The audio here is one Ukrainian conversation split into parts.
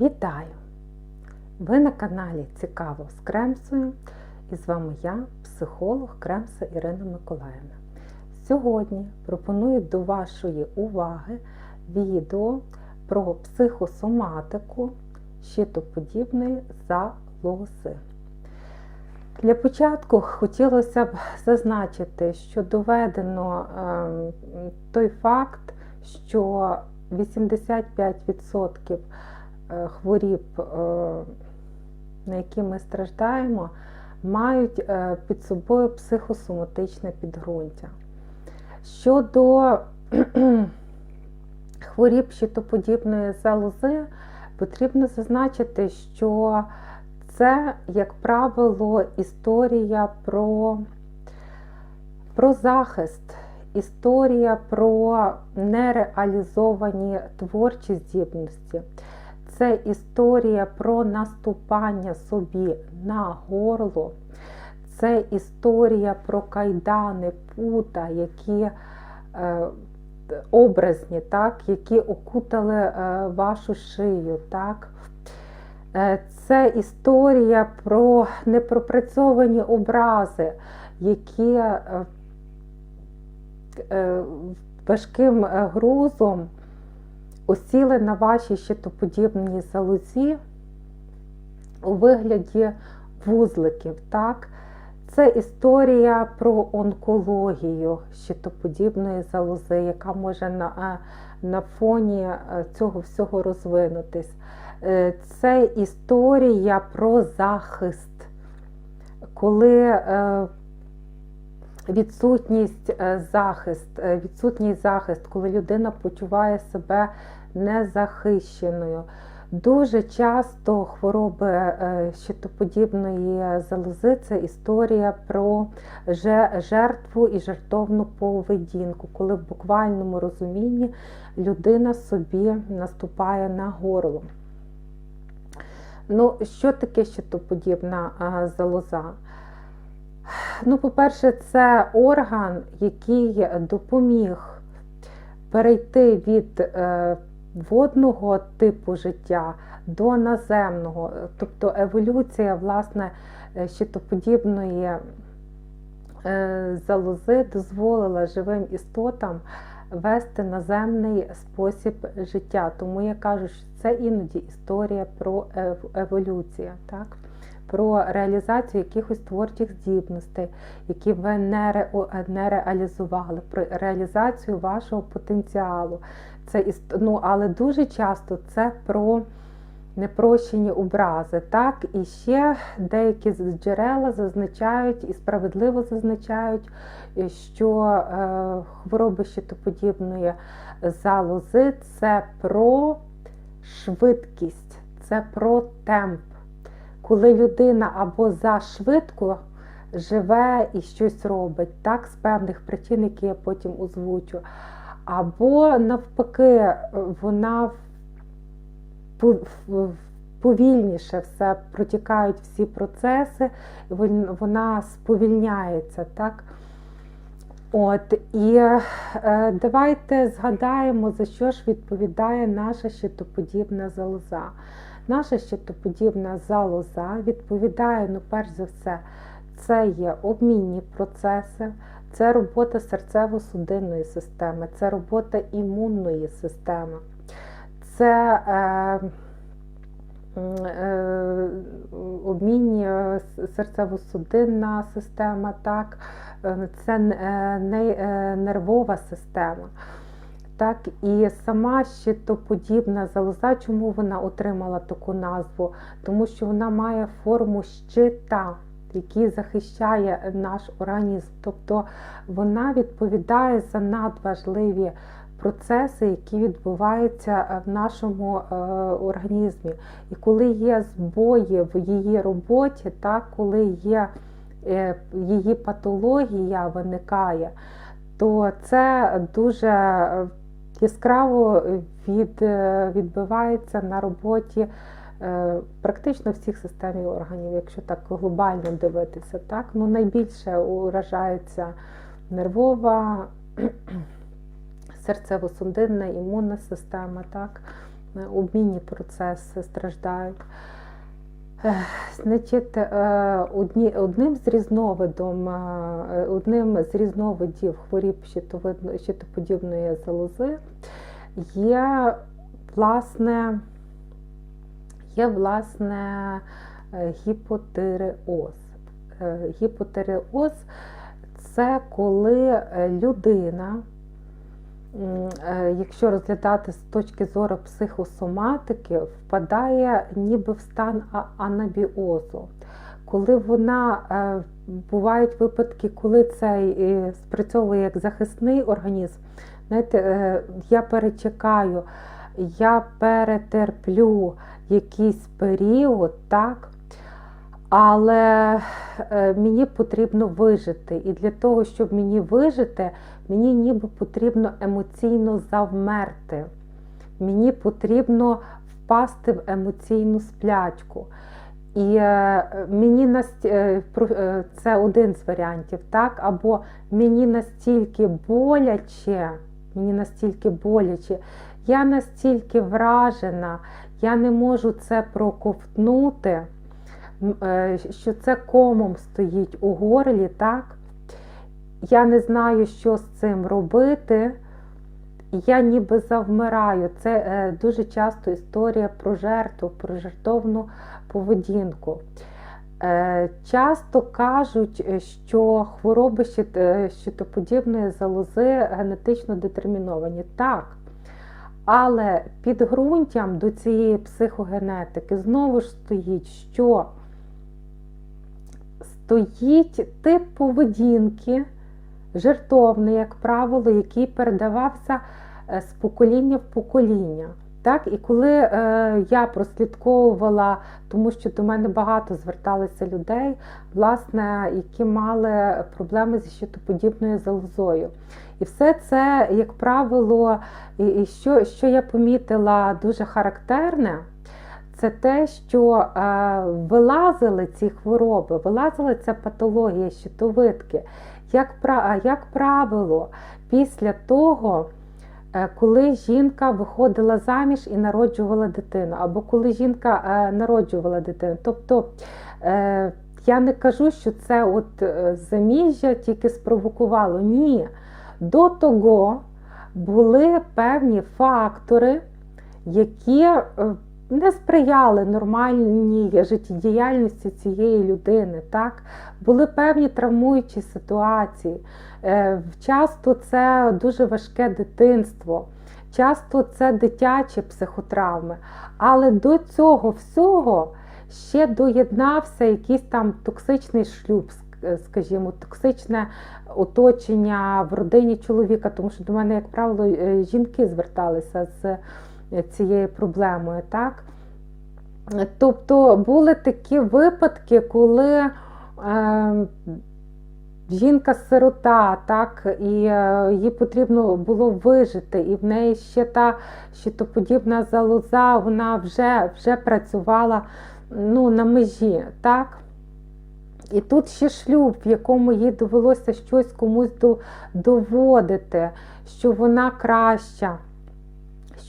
Вітаю! Ви на каналі Цікаво з Кремсою і з вами я, психолог Кремса Ірина Миколаївна. Сьогодні пропоную до вашої уваги відео про психосоматику щитоподібної залози. Для початку хотілося б зазначити, що доведено е, той факт, що 85% хворіб, е, на які ми страждаємо, мають е, під собою психосоматичне підґрунтя. Щодо хворіб щитоподібної залози, потрібно зазначити, що це, як правило, історія про, про захист, історія про нереалізовані творчі здібності. Це історія про наступання собі на горло, це історія про кайдани, пута, які е, образні, так, які окутали е, вашу шию. Так. Е, це історія про непропрацьовані образи, які е, е, важким грузом осіли на вашій щитоподібній залозі у вигляді вузликів. Так? Це історія про онкологію щитоподібної залози, яка може на на фоні цього всього розвинутись. Е, це історія про захист, коли е, відсутність е, захист, відсутність захист, коли людина почуває себе незахищеною. Дуже часто хвороби щитоподібної залози це історія про жертву і жертовну поведінку, коли в буквальному розумінні людина собі наступає на горло. Ну, що таке щитоподібна залоза? Ну, по-перше, це орган, який допоміг перейти від е, водного типу життя до наземного, тобто еволюція, власне, е, щитоподібної е, залози дозволила живим істотам вести наземний спосіб життя. Тому я кажу, що це іноді історія про еволюцію, так? Про реалізацію якихось творчих здібностей, які ви не, ре, не реалізували, про реалізацію вашого потенціалу. Це, ну, Але дуже часто це про непрощені образи. Так? І ще деякі джерела зазначають і справедливо зазначають, що е, хвороби щитоподібної залози це про швидкість, це про темп. Коли людина або зашвидко живе і щось робить, так, з певних причин, які я потім озвучу, або навпаки, вона повільніше все протікають всі процеси, вона сповільняється. так. От, І е, давайте згадаємо, за що ж відповідає наша щитоподібна залоза. Наша щитоподібна залоза відповідає, ну, перш за все, це є обмінні процеси, це робота серцево-судинної системи, це робота імунної системи, це е, е, обмінні е, серцево-судинна система, так, е, це е, нервова система. Так, І сама щитоподібна залоза, чому вона отримала таку назву? Тому що вона має форму щита, який захищає наш організм. Тобто вона відповідає за надважливі процеси, які відбуваються в нашому е, організмі. І коли є збої в її роботі, так, коли є е, її патологія виникає, то це дуже яскраво від, е, відбивається на роботі е, практично всіх систем і органів, якщо так глобально дивитися. Так? Ну, Найбільше уражається нервова, серцево-судинна, імунна система. Так? е, обмінні процеси страждають. Значить, е, одним з різновидом, е, одним з різновидів хворіб щитоподібної залози є власне, є власне е, гіпотиреоз. Гіпотиреоз це коли людина, якщо розглядати з точки зору психосоматики, впадає ніби в стан анабіозу. Коли вона е, бувають випадки, коли це е, спрацьовує як захисний організм, знаєте, е, я перечекаю, я перетерплю якийсь період, так, але е, мені потрібно вижити. І для того, щоб мені вижити, мені ніби потрібно емоційно завмерти. Мені потрібно впасти в емоційну сплячку. І е, мені наст... е, це один з варіантів, так? Або мені настільки боляче, мені настільки боляче, я настільки вражена, я не можу це проковтнути, що це комом стоїть у горлі, так? Я не знаю, що з цим робити. Я ніби завмираю. Це е, дуже часто історія про жертву, про жертовну поведінку. Е, часто кажуть, е, що хвороби е, щитоподібної залози генетично детерміновані. Так. Але підґрунтям до цієї психогенетики знову ж стоїть, що стоїть тип поведінки, жертовний, як правило, який передавався е, з покоління в покоління. Так, і коли е, я прослідковувала, тому що до мене багато зверталися людей, власне, які мали проблеми зі щитоподібною залозою. І все це, як правило, і, і що, що я помітила дуже характерне, це те, що е, вилазили ці хвороби, вилазила ця патологія щитовидки, як, правило, після того. Е, коли жінка виходила заміж і народжувала дитину, або коли жінка е, народжувала дитину. Тобто я не кажу, що це от заміжжя тільки спровокувало. Ні. До того були певні фактори, які не сприяли нормальній життєдіяльності цієї людини. Так? Були певні травмуючі ситуації. Е, Часто це дуже важке дитинство, часто це дитячі психотравми. Але до цього всього ще доєднався якийсь там токсичний шлюб, скажімо, токсичне оточення в родині чоловіка, тому що до мене, як правило, е, жінки зверталися з е, цією проблемою. так? Тобто були такі випадки, коли е, жінка-сирота, так, і е, їй потрібно було вижити, і в неї ще та щитоподібна залоза, вона вже, вже працювала ну, на межі. так. І тут ще шлюб, в якому їй довелося щось комусь доводити, що вона краща,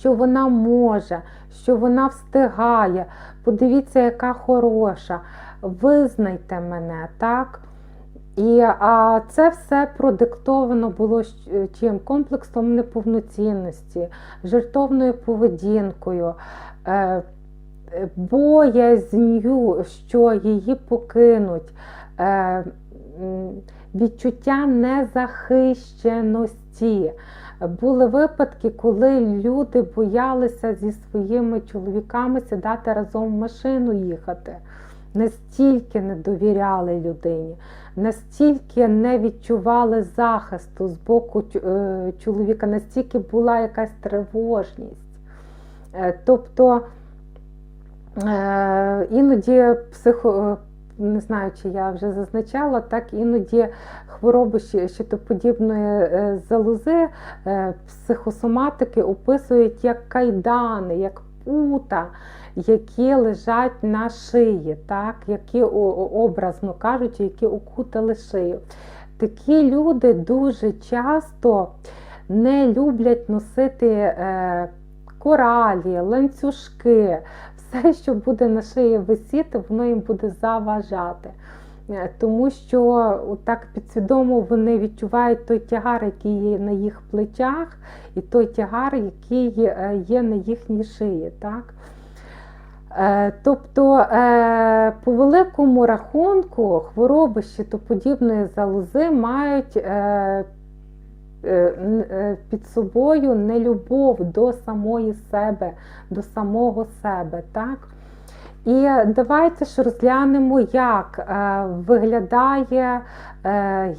що вона може, що вона встигає. Подивіться, яка хороша. Визнайте мене, так? І а це все продиктовано було чим? Комплексом неповноцінності, жертовною поведінкою, е, боязнью, що її покинуть, е, відчуття незахищеності. Були випадки, коли люди боялися зі своїми чоловіками сідати разом в машину їхати. Настільки не довіряли людині, настільки не відчували захисту з боку е, чоловіка, настільки була якась тривожність. Е, Тобто е, іноді психо, не знаю, чи я вже зазначала, так іноді хвороби щитоподібної е, залози е, психосоматики описують як кайдани, як пута, які лежать на шиї, так, які образно кажучи, які окутали шию. Такі люди дуже часто не люблять носити е, коралі, ланцюжки, все, що буде на шиї висіти, воно їм буде заважати. Е, Тому що так підсвідомо вони відчувають той тягар, який є на їх плечах, і той тягар, який е, є на їхній шиї. Так? Е, Тобто, по великому рахунку, хвороби щитоподібної залози мають під собою нелюбов до самої себе, до самого себе. Так? І давайте ж розглянемо, як е, виглядає е,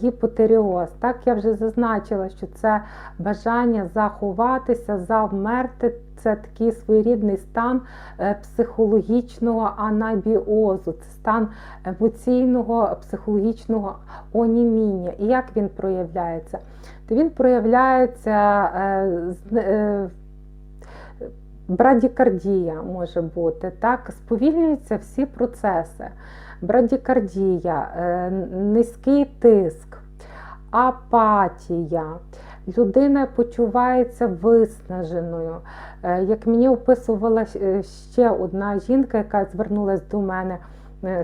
гіпотеріоз. Так, я вже зазначила, що це бажання заховатися, завмерти. Це такий своєрідний стан е, психологічного анабіозу, це стан емоційного психологічного оніміння. І як він проявляється? То він проявляється е, е, брадікардія може бути, так, сповільнюються всі процеси. Брадікардія, е, низький тиск, апатія. Людина почувається виснаженою. Е, Як мені описувала е, ще одна жінка, яка звернулася до мене,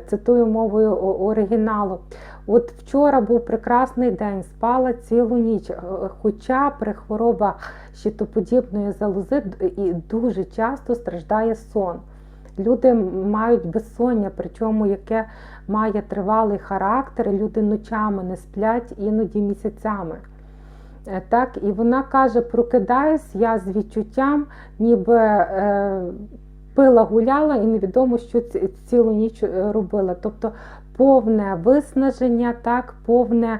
цитую мовою оригіналу. От вчора був прекрасний день, спала цілу ніч, хоча при хворобах щитоподібної залози і дуже часто страждає сон. Люди мають безсоння, причому яке має тривалий характер, люди ночами не сплять, іноді місяцями. Е, Так, і вона каже: прокидаюсь я з відчуттям, ніби е, пила гуляла і невідомо, що цілу ніч е, робила. Тобто повне виснаження, так, повне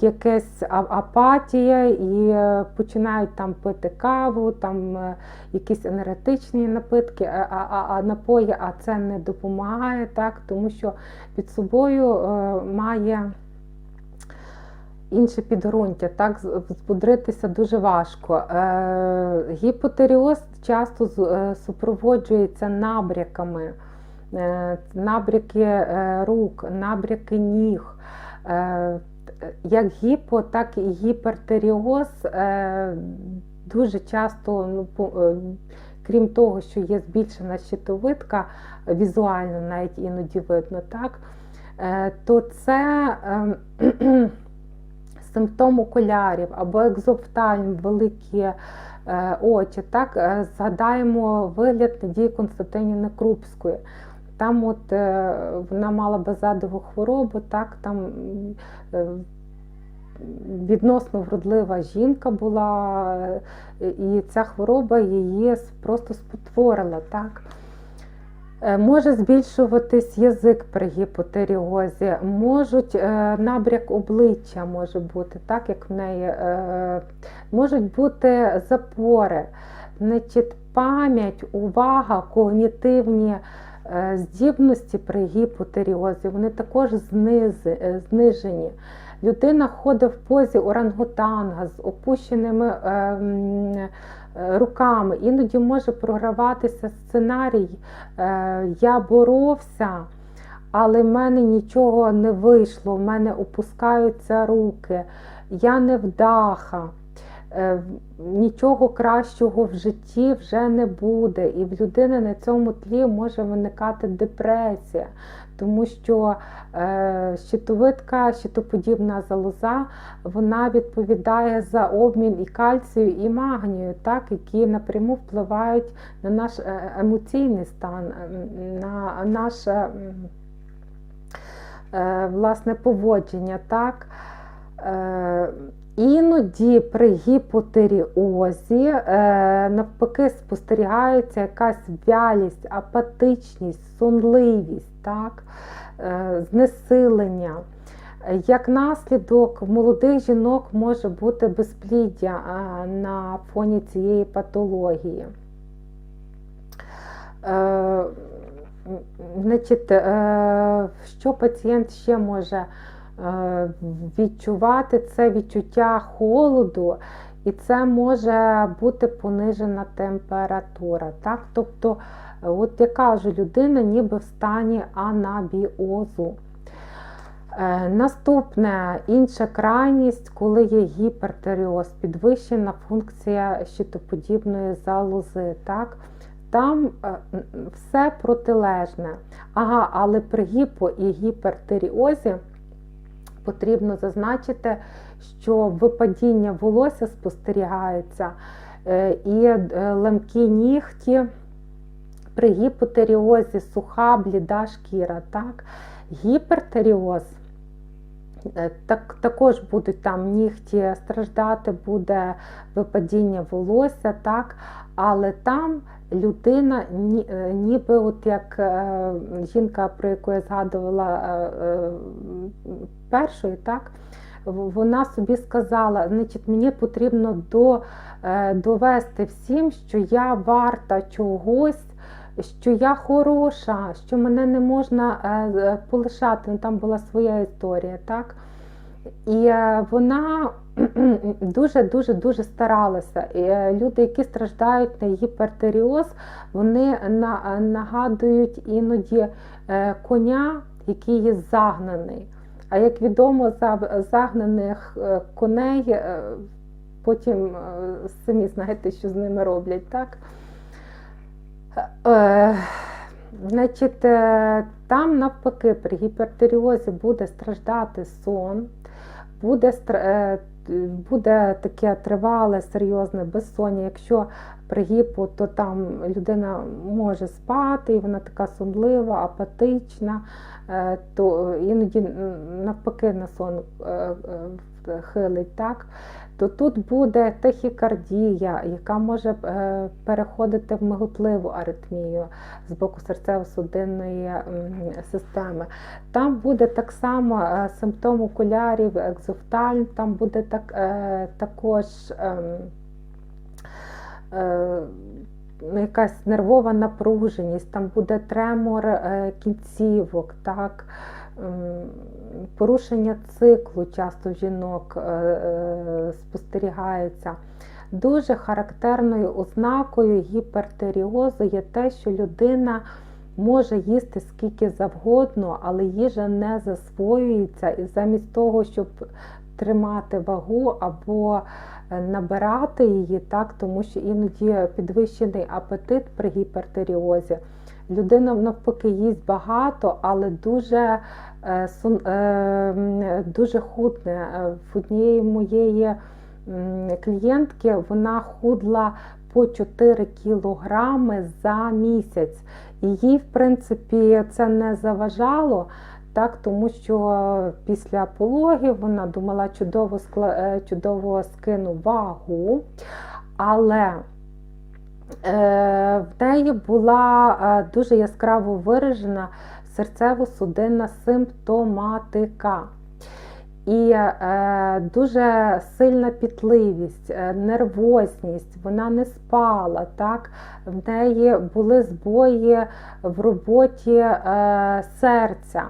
якесь а- апатія, і е, починають там пити каву, там е, якісь енергетичні напитки, а, а, а- а напої, а це не допомагає, так, тому що під собою е, має інше підґрунтя, так, збудритися дуже важко. Е, гіпотеріоз часто е, супроводжується набряками, е, набряки е, рук, набряки ніг. Е, як гіпо, так і гіпертеріоз е, дуже часто, ну, е, крім того, що є збільшена щитовидка, візуально навіть іноді видно, так, е, то це е, симптом окулярів або екзофтальм, великі очі. Так, згадаємо вигляд Надії Константинівни Крупської. Там от е, вона мала базадову хворобу, так, там е, відносно вродлива жінка була, е, і ця хвороба її просто спотворила. Так. Може збільшуватись язик при гіпотеріозі, можуть набряк обличчя може бути, так як в неї можуть бути запори, значить, пам'ять, увага, когнітивні здібності при гіпотеріозі, вони також е, знижені. Людина ходить в позі орангутанга з опущеними е, е, руками. Іноді може програватися сценарій. Е, Я боровся, але в мене нічого не вийшло, в мене опускаються руки, я не вдаха. Е, Нічого кращого в житті вже не буде, і в людини на цьому тлі може виникати депресія, тому що е, щитовидка, щитоподібна залоза, вона відповідає за обмін і кальцію, і магнію, так, які напряму впливають на наш е, емоційний стан, на наше власне поводження. Так. Іноді при гіпотеріозі е, навпаки спостерігається якась вялість, апатичність, сонливість, так, е, знесилення. Як наслідок молодих жінок може бути безпліддя е, на фоні цієї патології. Значить, що пацієнт ще може відчувати? Це відчуття холоду, і це може бути понижена температура. Так? Тобто, е, от я кажу, людина ніби в стані анабіозу. Е, Наступне інша крайність, коли є гіпертеріоз, підвищена функція щитоподібної залози. Так? Там е, все протилежне. Ага, але при гіпо і гіпертеріозі потрібно зазначити, що випадіння волосся спостерігається е, і е, ламкі нігті при гіпотеріозі суха, бліда шкіра. Так? Гіпертеріоз. е, Так, також будуть там нігті страждати, буде випадіння волосся, так? але там людина, е, ніби от як е, жінка, про яку я згадувала е, першою, так? вона собі сказала, значить, мені потрібно до, довести всім, що я варта чогось, що я хороша, що мене не можна полишати. Ну, Там була своя історія, так? І е, вона дуже дуже старалася. І е, люди, які страждають на гіпертеріоз, вони на- нагадують іноді е, коня, який є загнаний. А як відомо, за- загнаних е, коней е, потім е, самі знаєте, що з ними роблять, так? Е, Значить, е, там навпаки при гіпертеріозі буде страждати сон, буде, е, буде таке тривале, серйозне безсоння. Якщо при гіпу, то там людина може спати, і вона така сумлива, апатична, е, то іноді навпаки на сон е, хилить. так? То тут буде тахікардія, яка може е, переходити в миготливу аритмію з боку серцево-судинної системи. Там буде так само е, симптом окулярів, екзофтальм, там буде так, е, також ем, якась нервова напруженість, там буде тремор кінцівок, так, порушення циклу часто в жінок е, е, спостерігається. Дуже характерною ознакою гіпертеріозу є те, що людина може їсти скільки завгодно, але їжа не засвоюється, і замість того, щоб тримати вагу або е, набирати її, так, тому що іноді підвищений апетит при гіпертеріозі. Людина навпаки їсть багато, але дуже, е, е, дуже худне. Е, В однієї моєї клієнтки вона худла по 4 кілограми за місяць. І їй, в принципі, це не заважало, так, тому що після пологів вона думала, чудово, чудово скину вагу, але в неї була е, дуже яскраво виражена серцево-судинна симптоматика. І е, дуже сильна пітливість, е, нервозність, вона не спала. Так? В неї були збої в роботі е, серця.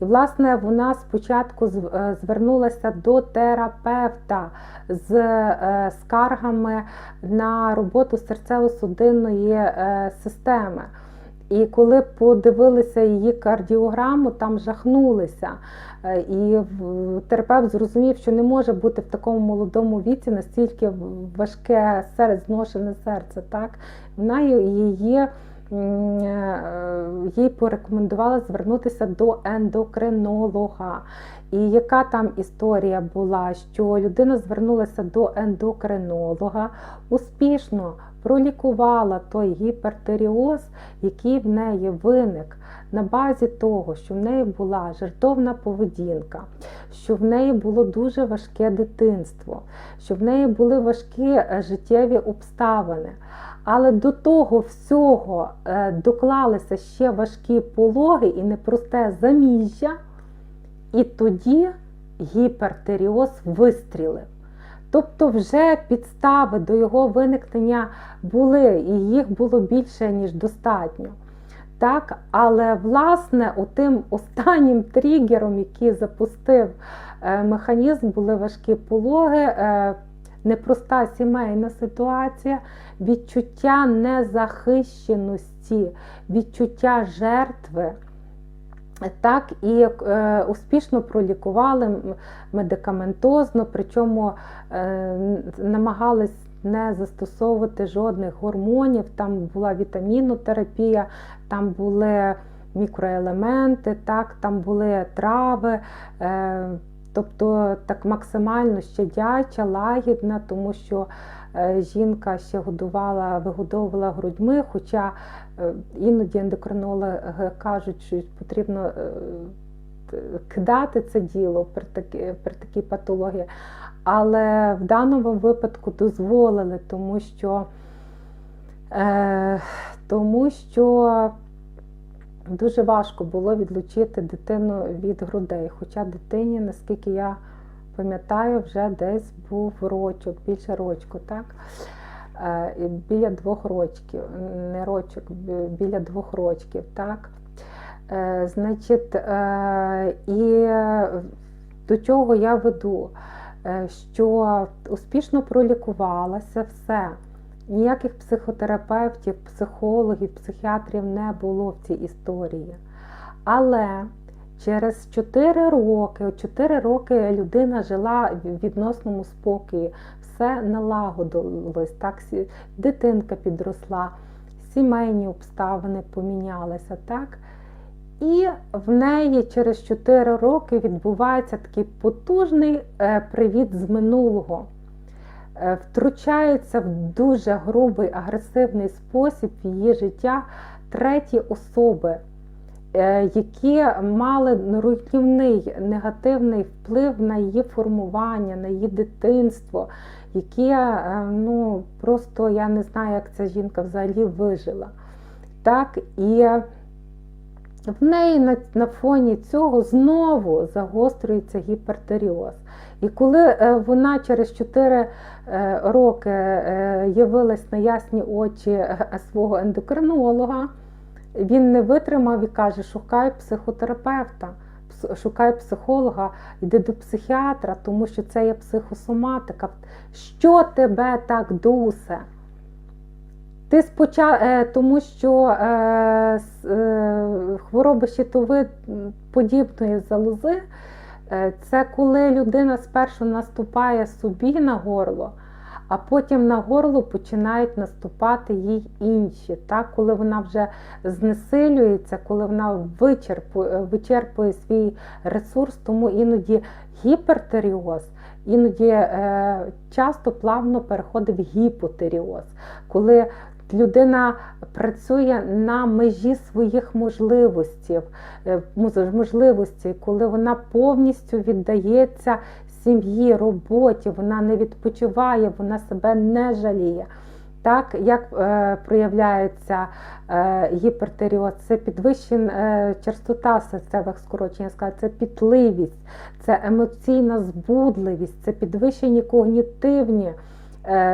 І, власне, вона спочатку е, звернулася до терапевта з е, скаргами на роботу серцево-судинної е, системи. І коли подивилися її кардіограму, там жахнулися. І терапевт зрозумів, що не може бути в такому молодому віці настільки важке серце, зношене серце. Так? Вона її, їй порекомендувала звернутися до ендокринолога. І яка там історія була, що людина звернулася до ендокринолога, успішно пролікувала той гіпертеріоз, який в неї виник на базі того, що в неї була жертовна поведінка, що в неї було дуже важке дитинство, що в неї були важкі е, життєві обставини. Але до того всього е, доклалися ще важкі пологи і непросте заміжжя, і тоді гіпертеріоз вистрілив. Тобто вже підстави до його виникнення були, і їх було більше, ніж достатньо. Так, але власне тим останнім тригером, який запустив е, механізм, були важкі пологи, е, непроста сімейна ситуація, відчуття незахищеності, відчуття жертви. Так, і е, успішно пролікували медикаментозно, причому е, намагались не застосовувати жодних гормонів. Там була вітамінотерапія, там були мікроелементи, так, там були трави. Е, тобто так максимально щадяча, лагідна, тому що е, жінка ще годувала, вигодовувала грудьми, хоча е, іноді ендокринологи кажуть, що потрібно е, кидати це діло при такій, при такій патології. Але в даному випадку дозволили, тому що, тому що дуже важко було відлучити дитину від грудей. Хоча дитині, наскільки я пам'ятаю, вже десь був рочок, більше рочку, так? Е, біля двох рочків, не рочок, біля двох рочків, так? Е, Значить, е, і до чого я веду? Що успішно пролікувалося все. Ніяких психотерапевтів, психологів, психіатрів не було в цій історії. Але через 4 роки, 4 роки людина жила в відносному спокої, все налагодилось, так, дитинка підросла, сімейні обставини помінялися. так. І в неї через 4 роки відбувається такий потужний е, привіт з минулого. Е, Втручається в дуже грубий агресивний спосіб в її життя треті особи, е, які мали руйнівний негативний вплив на її формування, на її дитинство, які е, ну, просто я не знаю, як ця жінка взагалі вижила. Так, і в неї на, на фоні цього знову загострюється гіпертеріоз. І коли е, вона через 4 е, роки е, явилась на ясні очі свого ендокринолога, він не витримав і каже: шукай психотерапевта, шукай психолога, йди до психіатра, тому що це є психосоматика. Що тебе так дусе? Ти спочатку, тому що е, е, хвороба щитови подібної залози, це коли людина спершу наступає собі на горло, а потім на горло починають наступати їй інші. Так? Коли вона вже знесилюється, коли вона вичерпує, вичерпує свій ресурс, тому іноді гіпертеріоз. Іноді е, часто плавно переходить в гіпотеріоз, коли людина працює на межі своїх можливостей, е, коли вона повністю віддається сім'ї, роботі, вона не відпочиває, вона себе не жаліє. Так, як е, проявляється е, гіпертеріоз, це підвищена е, частота серцевих скорочень, це пітливість, це емоційна збудливість, це підвищені когнітивні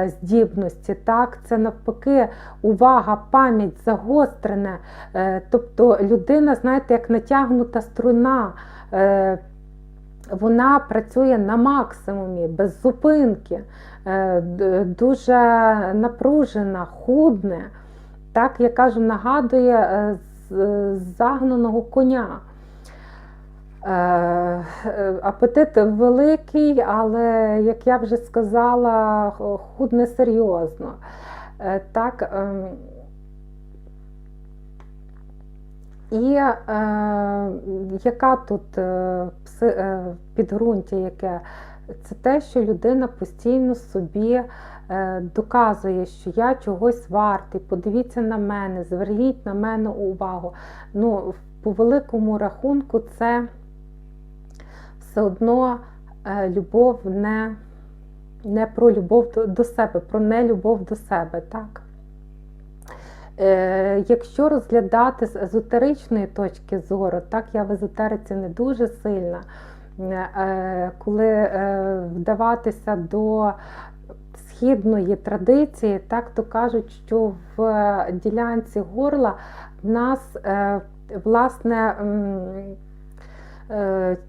здібності. Так, це навпаки увага, пам'ять загострене. Е, тобто людина, знаєте, як натягнута струна. Е, вона працює на максимумі, без зупинки, е, дуже напружена, худне. Так, я кажу, нагадує е, загнаного коня. Е, е, Апетит великий, але, як я вже сказала, худне серйозно. Е, Так, ем, і е, яка тут е, підґрунтя, яке? Це те, що людина постійно собі е, доказує, що я чогось вартий, подивіться на мене, зверніть на мене увагу. Ну, по великому рахунку, це все одно е, любов не, не про любов до, себе, про нелюбов до себе. так? Е, Якщо розглядати з езотеричної точки зору, так я в езотериці не дуже сильна, е, коли вдаватися до східної традиції, так то кажуть, що в ділянці горла в нас власне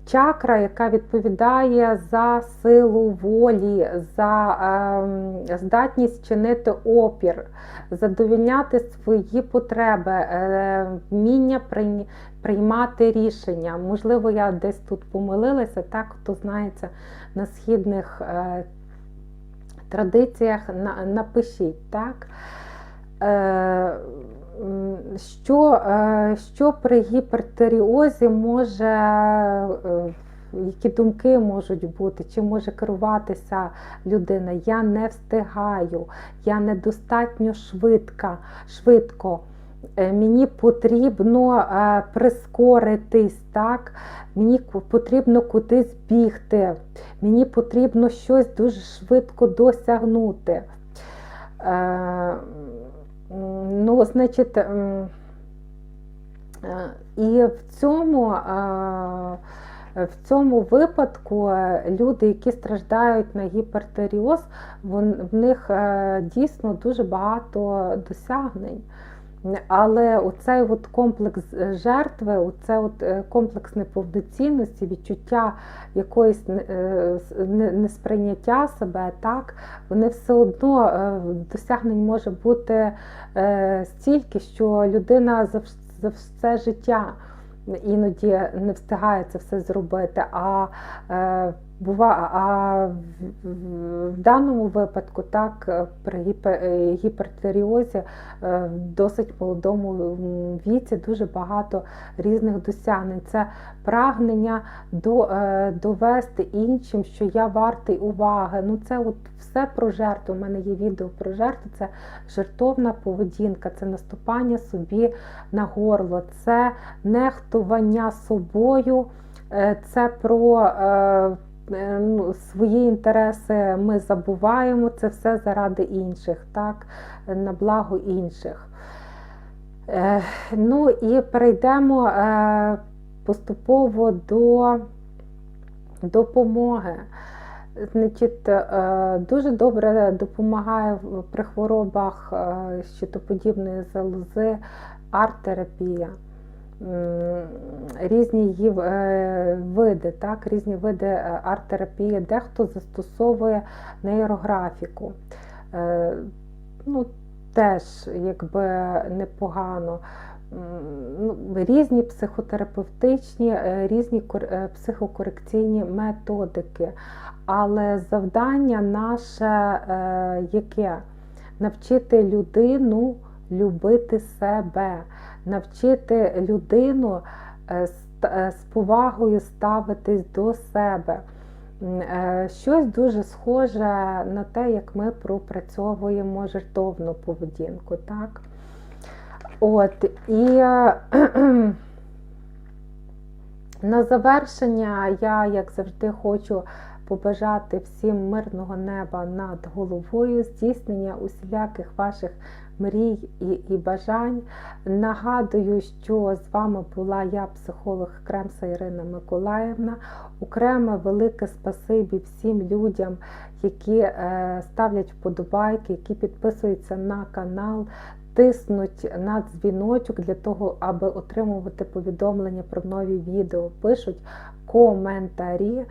чакра, яка відповідає за силу волі, за ем, здатність чинити опір, задовільняти свої потреби, е, вміння приймати рішення. Можливо, я десь тут помилилася, так, хто знається на східних е, традиціях, напишіть, так. Що, е, що при гіпертеріозі може, е, які думки можуть бути, чи може керуватися людина? Я не встигаю, я недостатньо швидка, швидко. Е, Мені потрібно прискоритись, так? мені потрібно кудись бігти, мені потрібно щось дуже швидко досягнути. Ну, значить, е, і в цьому, е, в цьому випадку е, люди, які страждають на гіпертеріоз, в них дійсно дуже багато досягнень. Але оцей от комплекс жертви, оце от е, комплекс неповноцінності, відчуття якоїсь е, несприйняття себе, так, вони все одно е, досягнень може бути е, стільки, що людина за все життя іноді не встигає це все зробити. А е, бува, а в, даному випадку, так, е, при е, гіпертеріозі е, в досить молодому віці дуже багато різних досягнень. Це прагнення до, довести іншим, що я вартий уваги. Ну це от все про жертву. У мене є відео про жертву. Це жертовна поведінка, це наступання собі на горло, це нехтування собою, це про ну, свої інтереси ми забуваємо, це все заради інших, так, на благо інших. Е, Ну і перейдемо е, поступово до допомоги. Значить, е, дуже добре допомагає при хворобах е, щитоподібної залози арт-терапія. М, Різні її е, види, так, різні види е, арт-терапії, дехто застосовує нейрографіку. Е, Ну, теж якби непогано. Ну, різні психотерапевтичні, е, різні е, психокорекційні методики. Але завдання наше е, яке? Навчити людину любити себе, навчити людину е, е, з повагою ставитись до себе. Е, Щось дуже схоже на те, як ми пропрацьовуємо жертовну поведінку. Так? От, і на завершення я, як завжди, хочу побажати всім мирного неба над головою, здійснення усіляких ваших мрій і, і бажань. Нагадую, що з вами була я, психолог Кремса Ірина Миколаївна. Окреме велике спасибі всім людям, які е, ставлять вподобайки, які підписуються на канал. Тиснуть на дзвіночок для того, аби отримувати повідомлення про нові відео. Пишуть коментарі.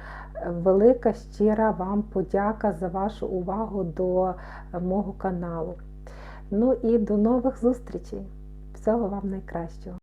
Велика щира вам подяка за вашу увагу до мого каналу. Ну і до нових зустрічей. Всього вам найкращого.